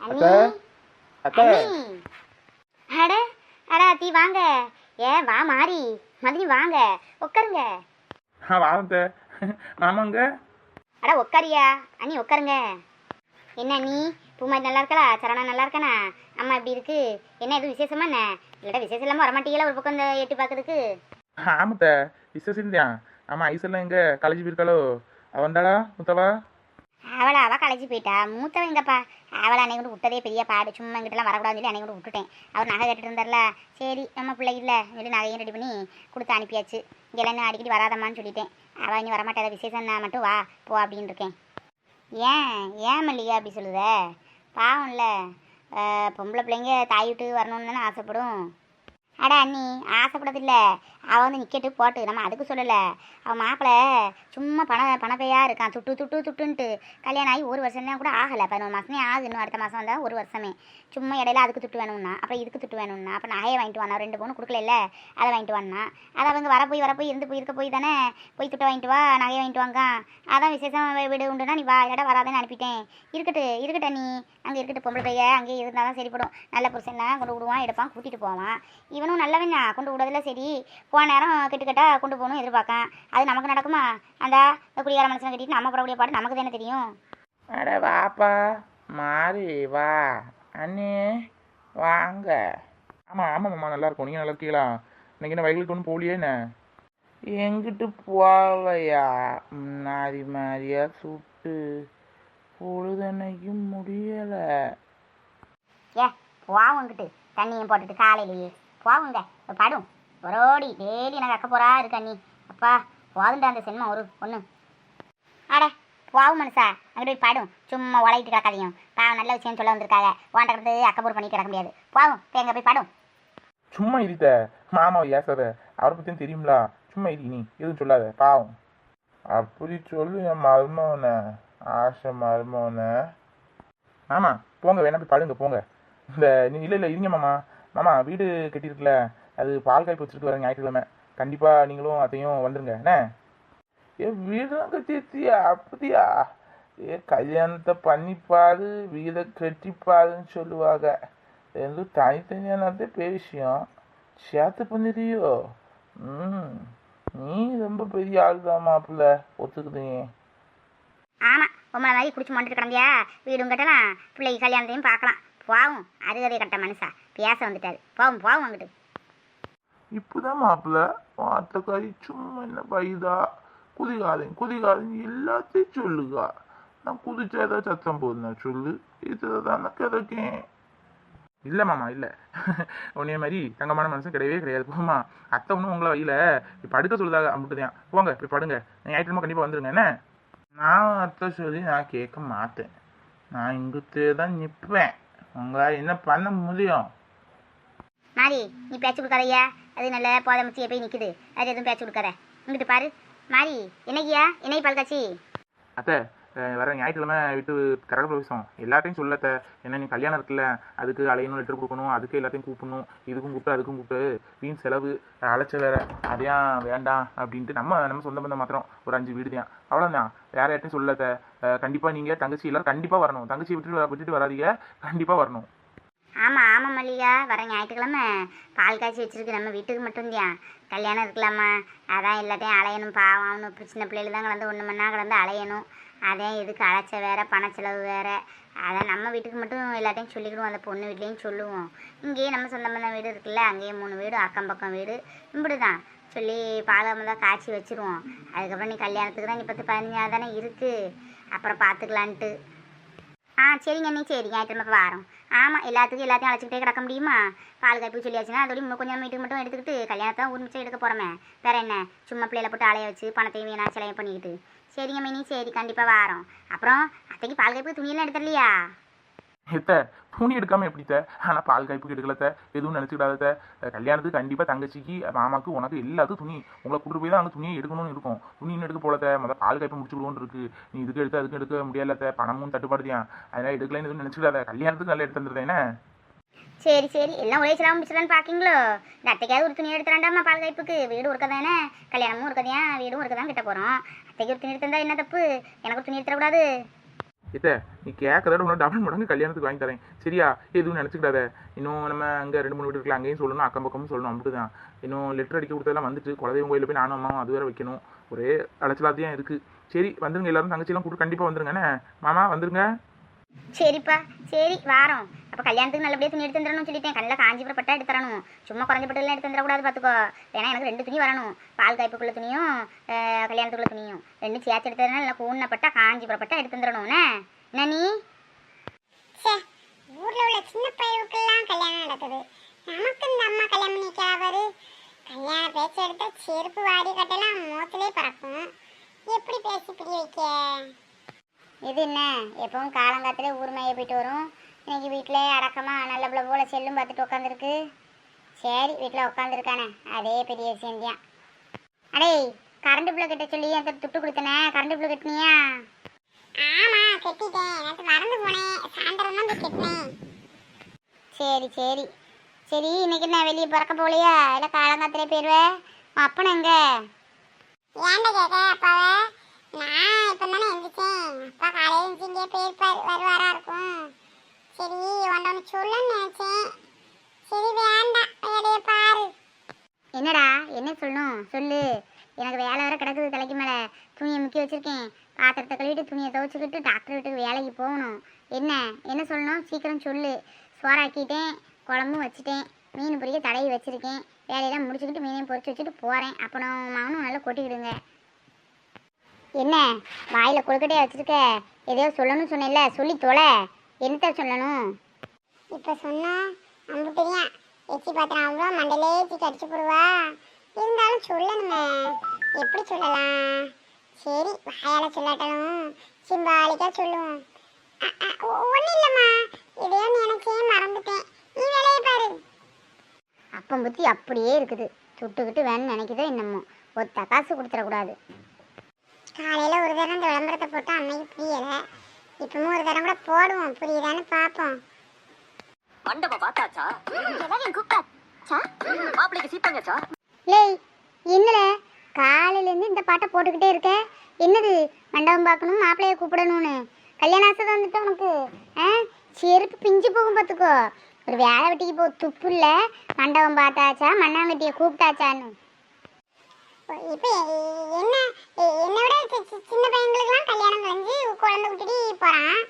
அத்தை. அத்தை. அட அட அத்தி வாங்க. ஏன் வா மாறி. மதினி வாங்க. உட்காருங்க. வாங்க மாமாங்க அட உட்காரியா? அண்ணி உட்காருங்க. என்ன நீ பூமாரி நல்லா இருக்கலா? சரணா நல்லா இருக்கானா? அம்மா எப்படி இருக்கு? என்ன எதுவும் விசேஷமா என்ன? இல்லடா விசேஷம் இல்லாமல் வரமாட்டீங்களா ஒரு பக்கம் இந்த எட்டி பார்க்கறதுக்கு? ஆமாத்த விசேஷம் ஆமா ஐசெல்லாம் எங்க? காலேஜ் போயிருக்காளோ? அவ வந்தாளா முத்தவா? அவளை அவள் களைச்சி போயிட்டா. மூத்தவன் எங்கப்பா? அவளை அன்னைக்கு கொண்டு விட்டதே பெரிய பாடு. சும்மா இங்கிட்டலாம் வரக்கூடாதுன்னு சொல்லி அன்னைக்கு கொண்டு விட்டுட்டேன். அவர் நகை கட்டிட்டு இருந்தார்ல. சரி நம்ம பிள்ளை இல்லை சொல்லி நகையும் ரெடி பண்ணி கொடுத்து அனுப்பியாச்சு. இங்கெல்லாம் இன்னும் அடிக்கடி வராதம்மான்னு சொல்லிட்டேன். அவள் இனி வரமாட்டாத விசேஷம் நான் மட்டும் வா போ அப்படின்னு இருக்கேன். ஏன் ஏன் மல்லிகா அப்படி சொல்லுத? பாவம்ல. பொம்பளை பிள்ளைங்க தாய் விட்டு வரணும்னு தானே ஆசைப்படும். அடா அண்ணி ஆசைப்படதில்ல அவள் வந்து நிற்கட்டு போட்டு. நம்ம அதுக்கு சொல்லலை. அவன் மாப்பிள்ளை சும்மா பண பணப்பையாக இருக்கான். துட்டு துட்டு துட்டுன்ட்டு. கல்யாணம் ஆகி ஒரு வருஷம் தான் கூட ஆகலை. பதினொரு மாதமே ஆகுது. இன்னும் அடுத்த மாதம் வந்தால் ஒரு வருஷமே. சும்மா இடையில அதுக்கு துட்டு வேணும்னா அப்புறம் இதுக்கு துட்டு வேணும்னா அப்போ நகையை வாங்கிட்டு வானா? ரெண்டு பவுன் கொடுக்கல அதை வாங்கிட்டு வானா அதை அவங்க வர போய் வர போய் இருந்து போய் இருக்க போய் தானே? போய் துட்டை வாங்கிட்டு வா. நகையை வாங்கிட்டு வாங்க. அதான் விசேஷம் வீடு உண்டுனா நீ வா. இடம் வராதுன்னு அனுப்பிட்டேன். இருக்கட்டு இருக்கட்ட நீ அங்கே இருக்கட்டு பொம்பளை பைய. அங்கேயே இருந்தால் தான் சரிப்படும். நல்ல புருஷன்னா கொண்டு விடுவான் எடுப்பான் கூட்டிகிட்டு போவான். இவன் இவனும் நல்லவன் கொண்டு விடுறதுல சரி. போன நேரம் கிட்டக்கட்டா கொண்டு போகணும் எதிர்பார்க்கான். அது நமக்கு நடக்குமா? அந்த குடியார மனுஷனை கட்டிட்டு நம்ம போடக்கூடிய பாடு நமக்கு தானே தெரியும். அட வாப்பா மாறி வா. அண்ணே வாங்க. ஆமா ஆமா மாமா நல்லா இருக்கும். நீங்க நல்லா இருக்கீங்களா? இன்னைக்கு என்ன வயலுக்கு ஒன்றும் போகலையே என்ன? எங்கிட்டு போவையா? முன்னாடி மாதிரியா சுட்டு பொழுதன்னைக்கும் முடியலை. ஏ போவங்கிட்டு தண்ணியும் போட்டுட்டு காலையிலேயே. போகுங்க படும். ஒரோடி டெய்லி எனக்கு அக்க போறா இருக்கா நீ? அப்பா போதுண்டா அந்த சினிமா ஒரு ஒன்று அட போகும் மனுஷா. அங்கே போய் படும். சும்மா உழைட்டு கிடக்காதையும் பாவம் நல்ல விஷயம் சொல்ல வந்திருக்காங்க வாண்ட கிடந்து அக்கப்பூர் பண்ணி கிடக்க முடியாது. போகும் இப்போ எங்கே போய் படும். சும்மா இருத்த மாமா ஏசாத. அவரை பற்றியும் தெரியும்ல. சும்மா இரு நீ எதுவும் சொல்லாத. பாவம். அப்படி சொல்லு என் மருமவனை ஆசை மருமவனை ஆமாம் போங்க. வேணா போய் படுங்க போங்க. இந்த நீ இல்லை இல்லை இருங்க மாமா. மாமா வீடு கட்டியிருக்குல்ல அது பால் காய்ப்பு வச்சுட்டு வர ஞாயிற்றுக்கிழமை. கண்டிப்பாக நீங்களும் அதையும் வந்துருங்க. என்ன? ஏ வீடும் கட்டிருத்தியா அப்படியா? ஏ கல்யாணத்தை பண்ணிப்பாரு வீடை கட்டிப்பாருன்னு சொல்லுவாங்க. ரெண்டும் தனித்தனியானதே பெரிய விஷயம். சேர்த்து பண்ணிடுறியோ ம் நீ ரொம்ப பெரிய ஆள் தான் மாப்பிள்ள ஒத்துக்குதுங்க ஆமாம் உங்களை மாதிரி குடிச்சு மாட்டுட்டு கிடந்தியா? வீடும் கட்டலாம் பிள்ளைக்கு கல்யாணத்தையும் பார்க்கலாம். போவும் அது கதையை கட்ட மனுஷா. பேச வந்துட்டாரு. போவும் போவும் அங்கிட்டு. இப்போதான் மாப்பிள்ள வார்த்தைக்காரி சும்மா என்ன பைதா. குதிகாதேன் குதிகாதேன் எல்லாத்தையும் சொல்லுகா. நான் குதிச்சா ஏதாவது சத்தம் போதுனா சொல்லு. இதை தானே கிடக்கேன். இல்லை மாமா இல்லை. உன்னைய மாதிரி தங்கமான மனுஷன் கிடையவே கிடையாது. போமா அத்தை ஒன்றும் உங்களை வையில. இப்போ படுக்க சொல்லுதாக அம்பிட்டுதான். போங்க இப்போ படுங்க. ஞாயிற்றுக்கிழமை கண்டிப்பாக வந்துருங்க என்ன? நான் அத்தை சொல்லி நான் கேட்க மாட்டேன். நான் இங்குத்தே தான் நிற்பேன். உங்களால் என்ன பண்ண முடியும்? மாறி நீ பேச்சு கொடுக்காதையா அது நல்ல போதை முச்சியை போய் நிற்குது அது எதுவும் பேச்சு கொடுக்காத. இங்கிட்டு பாரு. மாறி என்னைக்கியா? என்னை பல்காட்சி அத்தை வர ஞாயிற்றுக்கிழமை விட்டு கரக பிரவேசம் எல்லாத்தையும் சொல்லத்த என்ன நீ கல்யாணம் இருக்குல்ல. அதுக்கு அலையணும் லெட்டர் கொடுக்கணும். அதுக்கு எல்லாத்தையும் கூப்பிடணும். இதுக்கும் கூப்பிட்டு அதுக்கும் கூப்பிட்டு. வீண் செலவு அழைச்ச வேற. அதையான் வேண்டாம் அப்படின்ட்டு நம்ம நம்ம சொந்த பந்தம் மாத்திரம். ஒரு அஞ்சு வீடு தான். அவ்வளோதான் வேற யார்ட்டையும் சொல்லத்த கண்டிப்பாக நீங்கள் தங்கச்சி எல்லாம் கண்டிப்பாக வரணும். தங்கச்சி விட்டுட்டு விட்டுட்டு வராதீங்க. கண்டிப்பாக வரணும். ஆமாம் ஆமாம் மல்லிகா. வர ஞாயிற்றுக்கிழமை பால் காய்ச்சி வச்சிருக்கு. நம்ம வீட்டுக்கு மட்டும்தான் கல்யாணம் இருக்கலாமா? அதான் எல்லாத்தையும் அலையணும். பாவம் அவனு சின்ன பிள்ளைகள் தான் கலந்து ஒன்று மணி கலந்து அலையணும். அதான் இதுக்கு அழைச்ச வேற பணச்செலவு வேறு. அதான் நம்ம வீட்டுக்கு மட்டும் எல்லாத்தையும் சொல்லிக்கிடுவோம். அந்த பொண்ணு வீட்லேயும் சொல்லுவோம். இங்கேயே நம்ம சொந்த பந்தம் வீடு இருக்குல்ல அங்கேயே மூணு வீடு அக்கம் பக்கம் வீடு. இப்படி தான் சொல்லி பாலம் தான் காய்ச்சி வச்சிருவோம். அதுக்கப்புறம் நீ கல்யாணத்துக்கு தான் நீ பத்து பதினஞ்சாவது தானே இருக்குது அப்புறம் பார்த்துக்கலான்ட்டு ஆ சரிங்க அண்ணி சரி. ஞாயிற்றுக்கிழமை வரோம். ஆமாம் எல்லாத்துக்கும் எல்லாத்தையும் அழைச்சிக்கிட்டே கிடக்க முடியுமா? பால் காப்பி சொல்லியாச்சுன்னா அதோட இன்னும் கொஞ்சம் வீட்டுக்கு மட்டும் எடுத்துக்கிட்டு கல்யாணத்தை ஊர் மிச்சம் எடுக்க போகிறோமே வேற என்ன? சும்மா பிள்ளையில போட்டு அலைய வச்சு பணத்தையும் வீணா செலவு பண்ணிக்கிட்டு. சரிங்க மினி சரி. கண்டிப்பாக வாரோம். அப்புறம் அத்தைக்கு பால் காப்பி துணியெல்லாம் எடுத்துடலையா? எத்த துணி எடுக்காம எப்படித்த ஆனால் பால் காய்ப்புக்கு எடுக்கலத்த எதுவும் நினச்சிக்கிடாதத்த கல்யாணத்துக்கு கண்டிப்பாக தங்கச்சிக்கு மாமாக்கு உனக்கு எல்லாத்துக்கும் துணி. உங்களை கூட்டு போய் தான் அங்கே துணியை எடுக்கணும்னு இருக்கும். துணி இன்னும் எடுக்க போலத்த முதல் பால் காய்ப்பு முடிச்சு விடுவோன்னு இருக்கு. நீ இதுக்கு எடுத்து அதுக்கு எடுக்க முடியலத்த பணமும் தட்டுப்பாடுதியா அதனால எடுக்கலன்னு எதுவும் நினச்சிக்கிடாத. கல்யாணத்துக்கு நல்லா எடுத்து வந்துருந்தேன் சரி சரி. எல்லாம் ஒரே சிலாம முடிச்சிடலான்னு பார்க்கிங்களோ இந்த அத்தைக்காவது ஒரு துணி எடுத்துறாண்டாமா பால் காய்ப்புக்கு. வீடு ஒருக்க தானே? கல்யாணமும் இருக்கதையா வீடும் இருக்க தான் கிட்ட போகிறோம் அத்தைக்கு ஒரு துணி எடுத்திருந்தா என்ன தப்பு? எனக்கு ஒரு துணி எடுத்துடக்கூடாது. இத்த நீ கேட்கறத உனக்கு டபுள் மடங்கு கல்யாணத்துக்கு வாங்கி தரேன். சரியா? எதுவும் நினச்சிக்கிடாத இன்னும் நம்ம அங்கே ரெண்டு மூணு வீடு இருக்கலாம் அங்கேயும் சொல்லணும் அக்கம் பக்கமும் சொல்லணும் அப்படிதான். இன்னும் லெட்டர் அடிக்க கொடுத்ததெல்லாம் வந்துட்டு குலதெய்வம் கோயிலில் போய் நானும் அம்மாவும் அது வேற வைக்கணும். ஒரே அலைச்சலாத்தையும் இருக்குது சரி வந்துருங்க எல்லாரும் தங்கச்சியெல்லாம் கூப்பிட்டு கண்டிப்பாக வந்துருங்கண்ணே மாமா வந்துருங்க. சரிப்பா. சரி வாரம். அப்போ கல்யாணத்துக்கு நல்லபடியாக துணி எடுத்து தரணும்னு சொல்லிட்டேன். கண்ணில் காஞ்சிபுரம் பட்டா எடுத்து தரணும். சும்மா குறைஞ்ச பட்டெல்லாம் எடுத்து தரக்கூடாது பார்த்துக்கோ ஏன்னா எனக்கு ரெண்டு துணி வரணும். பால் காய்ப்புக்குள்ள துணியும் கல்யாணத்துக்குள்ள துணியும். ரெண்டு சேர்த்து எடுத்து தரணும் இல்லை கூண்ண பட்டா காஞ்சிபுரம் பட்டா எடுத்து தரணும்ண்ணே என்ன? நீ? ஊர்ல உள்ள சின்ன பையனுக்கெல்லாம் கல்யாணம் நடக்குது. நமக்கு இந்த அம்மா கல்யாணம் பண்ணிக்காவது கல்யாண பேச்சு எடுத்தால் செருப்பு வாடி கட்டெல்லாம் மோத்திலே பறக்கும். எப்படி பேசி பிடி வைக்க? இது என்ன? எப்பவும் காலங்காலத்துல ஊர் மேய போயிட்டு வரும். இன்னைக்கு வீட்டில் அடக்கமாக நல்ல பிள்ளை போல செல்லும் பார்த்துட்டு உட்காந்துருக்கு சரி வீட்டில் உட்காந்துருக்கானே அதே பெரிய விஷயம்தான். அடே கரண்ட் பிள்ளை கிட்ட சொல்லி அந்த துட்டு கொடுத்தனே. கரண்ட் பிள்ளை கட்டினியா? ஆமா கட்டிட்டேன். நேற்று மறந்து போனேன். சாயந்தரம் தான் போய் கட்டினேன். சரி சரி. சரி இன்னைக்கு நான் வெளியே பிறக்க போகலையா இல்லை காலங்காத்திலே போயிடுவேன் உன் அப்பனை எங்க? ஏன்டா கேட்க அப்பாவை? நான் இப்போ தானே எழுந்திரிச்சேன் அப்பா காலையில் எழுந்திரிச்சு இங்கே போயிருப்பார் வருவாரா இருக்கும். சரி நினச்சேன். சரி வேண்டாம். வேலையை பாரு. என்னடா என்ன சொல்லணும்? சொல்லு. எனக்கு வேலை வேற கிடக்குது தலைக்கு மேலே. துணியை முக்கி வச்சிருக்கேன். பாத்திரத்தை கழுவிட்டு துணியை துவைச்சிக்கிட்டு டாக்டர் வீட்டுக்கு வேலைக்கு போகணும். என்ன? என்ன சொல்லணும்? சீக்கிரம் சொல்லு. சோறாக்கிட்டேன் குழம்பும் வச்சுட்டேன். மீன் பொரிக்க தடவி வச்சிருக்கேன். வேலையெல்லாம் முடிச்சுக்கிட்டு மீனையும் பொறிச்சு வச்சுட்டு போகிறேன் அப்பனும் மகனும் நல்லா கொட்டிக்கிடுங்க. என்ன வாயில் கொழுக்கட்டையா வச்சிருக்க? எதையோ சொல்லணும்னு சொன்னேன்ல சொல்லி தொலை. என்னத்த சொல்லணும்? இப்போ சொன்னா நம்ம தெரியும் எச்சி பாத்திரம் அவ்வளோ மண்டலே ஏச்சி கடிச்சு போடுவா? இருந்தாலும் சொல்லணுமே. எப்படி சொல்லலாம்? சரி வாயால சொல்லாட்டாலும் சிம்பாலிக்கா சொல்லுவோம். ஒன்றும் இல்லைம்மா. இதையோ நினைச்சே மறந்துட்டேன். நீ வேலையை பாரு. அப்பம் புத்தி அப்படியே இருக்குது. சுட்டுக்கிட்டு வேணும்னு நினைக்குதோ என்னமோ. ஒத்த காசு கொடுத்துடக்கூடாது. காலையில் ஒரு தரம் இந்த விளம்பரத்தை போட்டு அன்னைக்கு புரியலை. இப்பவும் ஒரு தரம் கூட போடுவோம். புரியுதான்னு பார்ப்போம். மண்டபம் பார்த்தாச்சா? மாப்பிள்ளைக்கு சீப்பாங்கச்சா லேய் என்னல? காலையிலேருந்து இந்த பாட்டை போட்டுக்கிட்டே இருக்க? என்னது? மண்டபம் பார்க்கணும் மாப்பிள்ளைய கூப்பிடணும்னு. கல்யாண ஆசை வந்துட்டு உனக்கு? ஆ? செருப்பு பிஞ்சு போகும் பார்த்துக்கோ. ஒரு வேலை வெட்டிக்கு போ துப்பு இல்லை மண்டபம் பார்த்தாச்சா? மண்ணாங்கட்டியை கூப்பிட்டாச்சான்னு. இப்போ என்ன என்னை சி- சின்ன பையங்களுக்குலாம் கல்யாணம் கழிஞ்சு குழந்தை விட்டுட்டு போகிறான்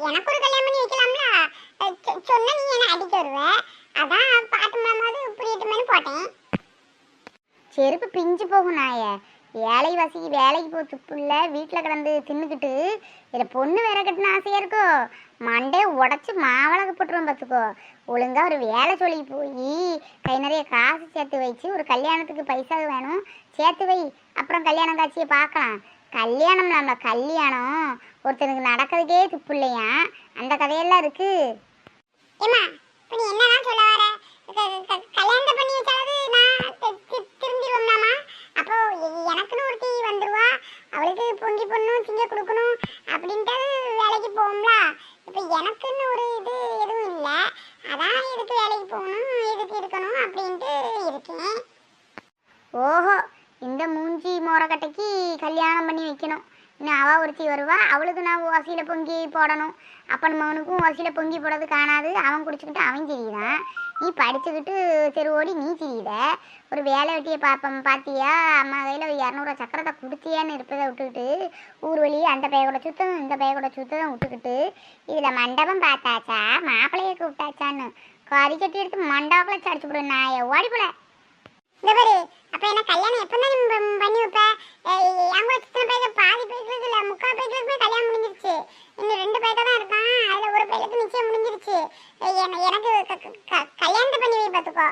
எனக்கு ஒரு கல்யாணம் பண்ணி வைக்கலாம்ல? அஹ் நீ என்ன அடிக்க வருவ? அதான் பாட்டு மூலமாவது புரியட்டுமேனு போட்டேன். செருப்பு பிஞ்சு போகும் நாயே. வேலை வசிக்கு வேலைக்கு போ துப்புள்ள வீட்டில் கிடந்து தின்னுக்கிட்டு இதில் பொண்ணு வேற கட்டின ஆசையாக இருக்கோ? மண்டே உடச்சி மாவளக போட்டுருவோம் பார்த்துக்கோ ஒழுங்கா ஒரு வேலை சொல்லி போய் கை நிறைய காசு சேர்த்து வச்சு ஒரு கல்யாணத்துக்கு பைசா வேணும் சேர்த்து வை. அப்புறம் கல்யாணம் காட்சியை பார்க்கலாம். கல்யாணம் நம்ம கல்யாணம். ஒருத்தனுக்கு நடக்கிறதுக்கே துப்பு இல்லையா? அந்த கதையெல்லாம் இருக்குது ஏம்மா நீ என்னதான் சொல்ல வர? க- கல்யாணத்தை பண்ணி வச்சாவது எனக்குன்னு ஒருத்தி வந்துருவா. அவளுக்கு பொங்கி பொண்ணும் திங்க கொடுக்கணும் அப்படின்ட்டு வேலைக்கு போகும்ல. இப்போ எனக்குன்னு ஒரு இது எதுவும் இல்லை. அதான் எதுக்கு வேலைக்கு போகணும் எதுக்கு இருக்கணும் அப்படின்ட்டு இருக்கேன். ஓஹோ இந்த மூஞ்சி மோரக்கட்டைக்கு கல்யாணம் பண்ணி வைக்கணும். இன்னும் அவ ஒருத்தி வருவா அவளுக்கு நான் பொங்கி போடணும். அப்பன் மகனுக்கும் வசியில் பொங்கி போடுறது காணாது. அவன் குடிச்சுக்கிட்டு அவன் தெரியுறான். நீ படிச்சுக்கிட்டு தெரு ஓடி நீ தெரியுத ஒரு வேலை வெட்டியை பார்ப்போம் பார்த்தியா அம்மா கையில் ஒரு இரநூறுவா சக்கரத்தை குடிச்சியான்னு இருப்பதை விட்டுக்கிட்டு ஊர் வழியே அந்த பைய கூட சுத்தம் இந்த பைய கூட சுத்தம் விட்டுக்கிட்டு இதில் மண்டபம் பார்த்தாச்சா? மாப்பிள்ளையை கூப்பிட்டாச்சான்னு. கறி கட்டி எடுத்து மண்டபத்தில் சடிச்சு விடு நாயை ஓடி போல. இந்த பாரு அப்ப என்ன கல்யாணம் எப்போ தான் பண்ணி வைப்பேன் அவங்க கூட சித்தனை பாதி பேருக்கு இல்லை முக்கால் பேருக்கு கல்யாணம் முடிஞ்சிருச்சு இன்னும் ரெண்டு பையன் தான் இருக்கான் அதுல ஒரு பையனுக்கு நிச்சயம் முடிஞ்சிருச்சு அஹ் என- எனக்கு கல்யாணத்தை பண்ணி வை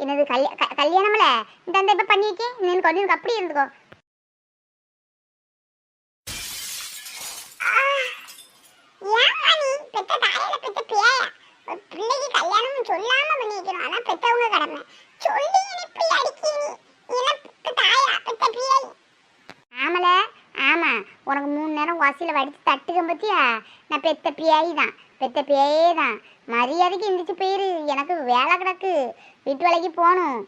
என்னது கல்யா கல்யாணம்ல? இந்த அந்த இப்போ பண்ணி கொஞ்சம் அப்படி இருந்துக்கோ. பிள்ளைக்கு கல்யாணம் சொல்லாம பண்ணி வைக்கணும் அதான் பெத்தவங்க கடமை. சொல்லி இப்படி பெத்த ஆமல உனக்கு மூணு நேரம் வாசியில வடித்து தட்டுக்க பத்தியா? நான் பெத்த பியாயி தான் பெத்த பேயே தான் மரியாதைக்கு எந்திரிச்சு போயிரு. எனக்கு வேலை கிடக்கு. வீட்டு வேலைக்கு போகணும்.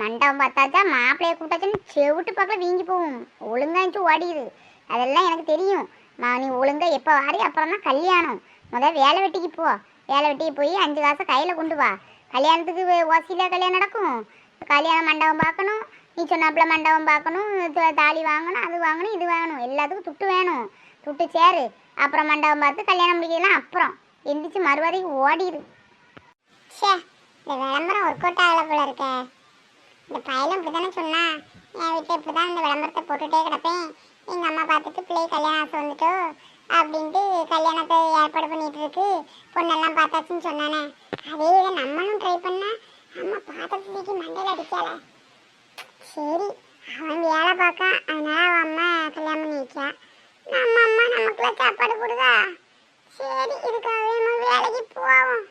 மண்டபம் பார்த்தாச்சா மாப்பிள்ளைய கூப்பிட்டாச்சுன்னு செவிட்டு பக்கம் வீங்கி போகும். இருந்துச்சு ஓடிடுது அதெல்லாம் எனக்கு தெரியும். மா நீ ஒழுங்கா எப்போ வாரி அப்புறம் தான் கல்யாணம். முதல் வேலை வெட்டிக்கு போ. வேலை வெட்டிக்கு போய் அஞ்சு காசை கையில் கொண்டு வா. கல்யாணத்துக்கு ஓசியில் கல்யாணம் நடக்கும். கல்யாண மண்டபம் பார்க்கணும். நீ சொன்னாப்புல மண்டபம் பார்க்கணும். தாலி வாங்கணும் அது வாங்கணும் இது வாங்கணும். எல்லாத்துக்கும் துட்டு வேணும். துட்டு சேரு. அப்புறம் மண்டபம் பார்த்து கல்யாணம் முடிக்கலாம் அப்புறம். எந்திரிச்சு மறுபடியும் ஓடிடு ஷே இந்த விளம்பரம் ஒர்க் அவுட் ஆகல போல இருக்க. இந்த பையலும் இப்படி தானே சொன்னா? என் வீட்டில் இப்படி தான் இந்த விளம்பரத்தை போட்டுட்டே கிடப்பேன். எங்கள் அம்மா பார்த்துட்டு பிள்ளை கல்யாணம் ஆசை வந்துட்டோ அப்படின்ட்டு கல்யாணத்தை ஏற்பாடு பண்ணிட்டு இருக்கு. பொண்ணெல்லாம் பார்த்தாச்சுன்னு சொன்னானே. அதே இதை நம்மளும் ட்ரை பண்ணா அம்மா பார்த்ததுக்கு மண்டையில் அடிக்கல. சரி அவன் வேலை பார்க்க. அதனால அவன் அம்மா கல்யாணம் பண்ணி வைக்கா நம்ம அம்மா நமக்குலாம் சாப்பாடு கொடுதா சரி இதுக்காகவே நம்ம வேலைக்கு போவோம்.